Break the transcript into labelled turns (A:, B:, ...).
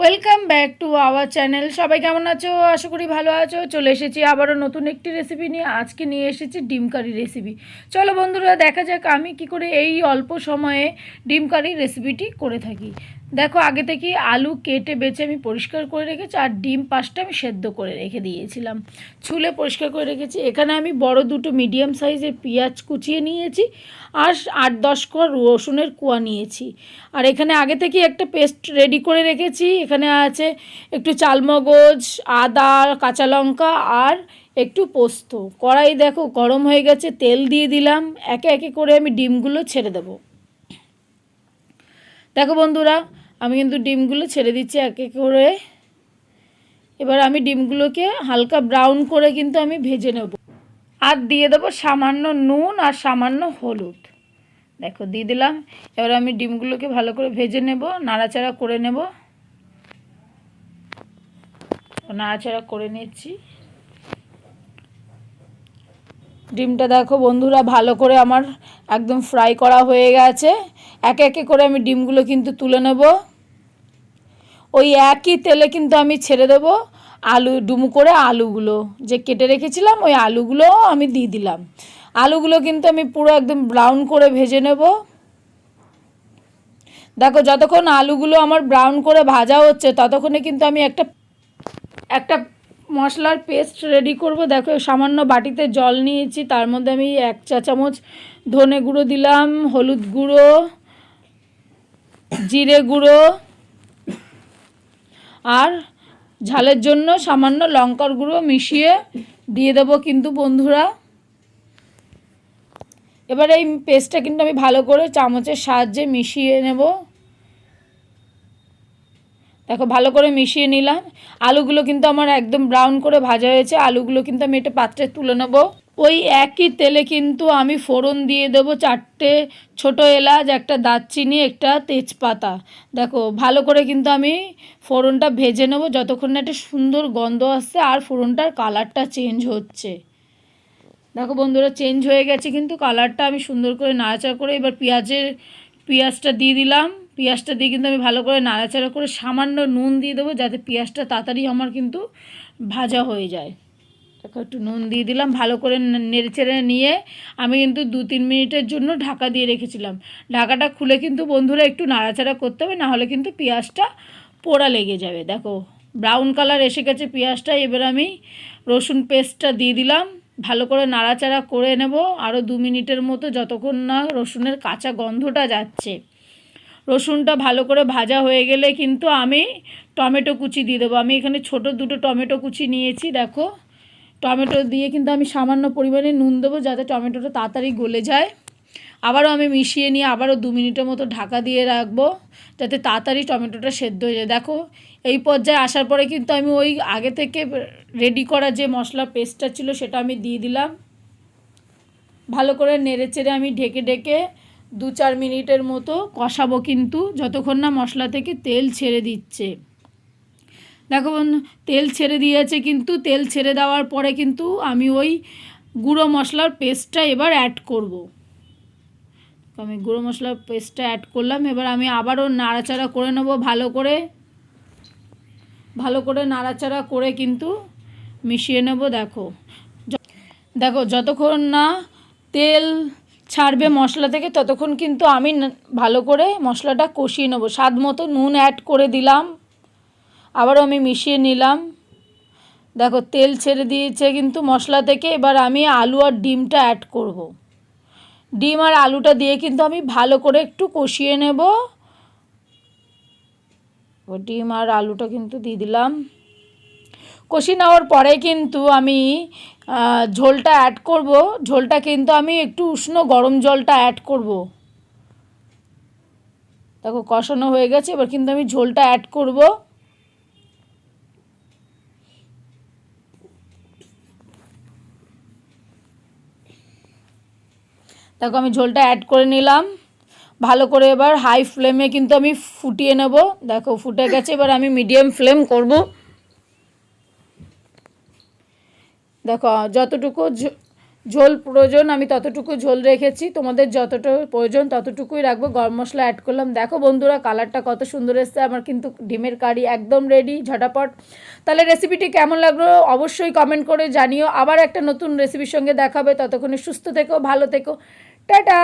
A: Welcome back to our channel সবাই কেমন আছো? আশা করি ভালো আছো। চলে এসেছি আবারও নতুন একটি রেসিপি নিয়ে। আজকে নিয়ে এসেছি ডিম কারি রেসিপি চলো বন্ধুরা, দেখা যাক আমি কি করে এই অল্প সময়ে ডিম কারি রেসিপিটি করে থাকি। দেখো, আগে থেকে আলু কেটে বেছে আমি পরিষ্কার করে রেখেছি আর ডিম পাঁচটা আমি সেদ্ধ করে রেখে দিয়েছিলাম। ছুলে পরিষ্কার করে রেখেছি। এখানে আমি বড় দুটো মিডিয়াম সাইজের পেঁয়াজ কুচিয়ে নিয়েছি আর আট দশ কোয়া রসুনের কোয়া নিয়েছি। আর এখানে আগে থেকে একটা পেস্ট রেডি করে রেখেছি। এখানে আছে একটু চালমগজ, আদা, কাঁচা লঙ্কা আর একটু পোস্ত। কড়াই দেখো, গরম হয়ে গেছে, তেল দিয়ে দিলাম। একে একে করে আমি ডিমগুলো ছেড়ে দেবো। দেখো বন্ধুরা আমি কিন্তু ডিমগুলো ছেড়ে দিচ্ছি এক এক করে। এবার আমি ডিমগুলোকে হালকা ব্রাউন করে কিন্তু আমি ভেজে নেব। আর দিয়ে দেবো সামান্য নুন আর সামান্য হলুদ। দেখো, দিয়ে দিলাম। এবার আমি ডিমগুলোকে ভালো করে ভেজে নেব, নাড়াচাড়া করে নেব। নাড়াচাড়া করে নিচ্ছি। ডিমটা দেখো বন্ধুরা ভালো করে আমার একদম ফ্রাই করা হয়ে গেছে। একে একে করে আমি ডিমগুলো কিন্তু তুলে নেব। ওই একই তেলে কিন্তু আমি ছেড়ে দেব আলু ডুমু করে আলুগুলো। যে কেটে রেখেছিলাম, ওই আলুগুলো আমি দিয়ে দিলাম। আলুগুলো কিন্তু আমি পুরো একদম ব্রাউন করে ভেজে নেব। দেখো, যতক্ষণ আলুগুলো আমার ব্রাউন করে ভাজা হচ্ছে, ততক্ষণে কিন্তু আমি একটা একটা মশলার পেস্ট রেডি করব। দেখো সামান্য বাটিতে জল নিয়েছি, তার মধ্যে আমি এক চা চামচ ধনে গুঁড়ো দিলাম, হলুদ গুঁড়ো, জিরে গুঁড়ো আর ঝালের জন্য সামান্য লঙ্কার গুঁড়ো মিশিয়ে দিয়ে দেবো কিন্তু বন্ধুরা। এবার এই পেস্টটা কিন্তু আমি ভালো করে চামচের সাহায্যে মিশিয়ে নেব। দেখো, ভালো করে মিশিয়ে নিলাম। আলুগুলো কিন্তু আমার একদম ব্রাউন করে ভাজা হয়েছে। আলুগুলো কিন্তু আমি একটা পাত্রে তুলে নেব। ওই একই তেলে কিন্তু আমি ফোড়ন দিয়ে দেবো চারটে ছোট এলাচ, একটা দারচিনি, একটা তেজপাতা। দেখো, ভালো করে কিন্তু আমি ফোড়নটা ভেজে নেব যতক্ষণ না একটা সুন্দর গন্ধ আসছে আর ফোড়নটার কালারটা চেঞ্জ হচ্ছে। দেখো বন্ধুরা, চেঞ্জ হয়ে গেছে কিন্তু কালারটা আমি সুন্দর করে নাড়াচাড়া করে এবার পেঁয়াজের, পেঁয়াজটা দিয়ে দিলাম। পেঁয়াজটা দিয়ে কিন্তু আমি ভালো করে নাড়াচাড়া করে সামান্য নুন দিয়ে দেবো যাতে পেঁয়াজটা তাড়াতাড়ি আমার কিন্তু ভাজা হয়ে যায়। একটু নুন দিয়ে দিলাম, ভালো করে নেড়ে চেড়ে নিয়ে আমি কিন্তু দু তিন মিনিটের জন্য ঢাকা দিয়ে রেখেছিলাম। ঢাকাটা খুলে কিন্তু বন্ধুরা একটু নাড়াচাড়া করতে হবে, নাহলে কিন্তু পেঁয়াজটা পোড়া লেগে যাবে। দেখো, ব্রাউন কালার এসে গেছে পেঁয়াজটা, এবার আমি রসুন পেস্টটা দিয়ে দিলাম। ভালো করে নাড়াচাড়া করে নেব আরও দু মিনিটের মতো যতক্ষণ না রসুনের কাঁচা গন্ধটা যাচ্ছে। রসুনটা ভালো করে ভাজা হয়ে গেলে কিন্তু আমি টমেটো কুচি দিয়ে দেবো। আমি এখানে ছোট দুটো টমেটো কুচি নিয়েছি, দেখো। টমেটো দিয়ে কিন্তু আমি সামান্য পরিমাণে নুন দেবো যাতে টমেটোটা তাড়াতাড়ি গলে যায়। আবারও আমি মিশিয়ে নিয়ে আবারও দু মিনিটের মতো ঢাকা দিয়ে রাখব যাতে তাড়াতাড়ি টমেটোটা সেদ্ধ হয়ে যায়। দেখো, এই পর্যায়ে আসার পরে কিন্তু আমি ওই আগে থেকে রেডি করা যে মশলা পেস্টটা ছিল সেটা আমি দিয়ে দিলাম। ভালো করে নেড়ে চেড়ে আমি ঢেকে ঢেকে দু চার মিনিটের মতো কষাবো কিন্তু, যতক্ষণ না মশলা থেকে তেল ছেড়ে দিচ্ছে। দেখো তেল ছেড়ে দিয়েছে কিন্তু, তেল ছেড়ে দেওয়ার পরে কিন্তু আমি ওই গুঁড়ো মশলার পেস্টটা এবার অ্যাড করব। আমি গুঁড়ো মশলার পেস্টটা অ্যাড করলাম, এবার আমি আবারও নাড়াচাড়া করে নেব ভালো করে। ভালো করে নাড়াচাড়া করে কিন্তু মিশিয়ে নেব, দেখো। দেখো, যতক্ষণ না তেল ছাড়বে মশলা থেকে, ততক্ষণ কিন্তু আমি ভালো করে মশলাটা কষিয়ে নেব। স্বাদ মতো নুন অ্যাড করে দিলাম। আবারও আমি মিশিয়ে নিলাম। দেখো, তেল ছেড়ে দিয়েছে কিন্তু মশলা থেকে। এবার আমি আলু আর ডিমটা অ্যাড করব। ডিম আর আলুটা দিয়ে কিন্তু আমি ভালো করে একটু কষিয়ে নেব। ডিম আর আলুটা কিন্তু দিয়ে দিলাম। কষি নেওয়ার পরে কিন্তু আমি ঝোলটা অ্যাড করব। ঝোলটা কিন্তু আমি একটু উষ্ণ গরম জলটা অ্যাড করব। দেখো, কষানো হয়ে গেছে। এবার কিন্তু আমি ঝোলটা অ্যাড করব। দেখো আমি ঝোলটা অ্যাড করে নিলাম। ভালো করে এবার হাই ফ্লেমে কিন্তু আমি ফুটিয়ে নেব। দেখো ফুটে গেছে, এবার আমি মিডিয়াম ফ্লেম করব। দেখো, যতটুকু ঝোল প্রয়োজন, আমি ততটুকু ঝোল রেখেছি। তোমাদের যতটা প্রয়োজন ততটুকুই রাখব। গরম মশলা অ্যাড করলাম। দেখো বন্ধুরা কালারটা কত সুন্দর এসছে। আমার কিন্তু ডিমের কারি একদম রেডি ঝটাপট। তাহলে রেসিপিটি কেমন লাগল অবশ্যই কমেন্ট করে জানিও। আবার একটা নতুন রেসিপির সঙ্গে দেখাবে। ততক্ষণে সুস্থ থেকো, ভালো থেকো। টাটা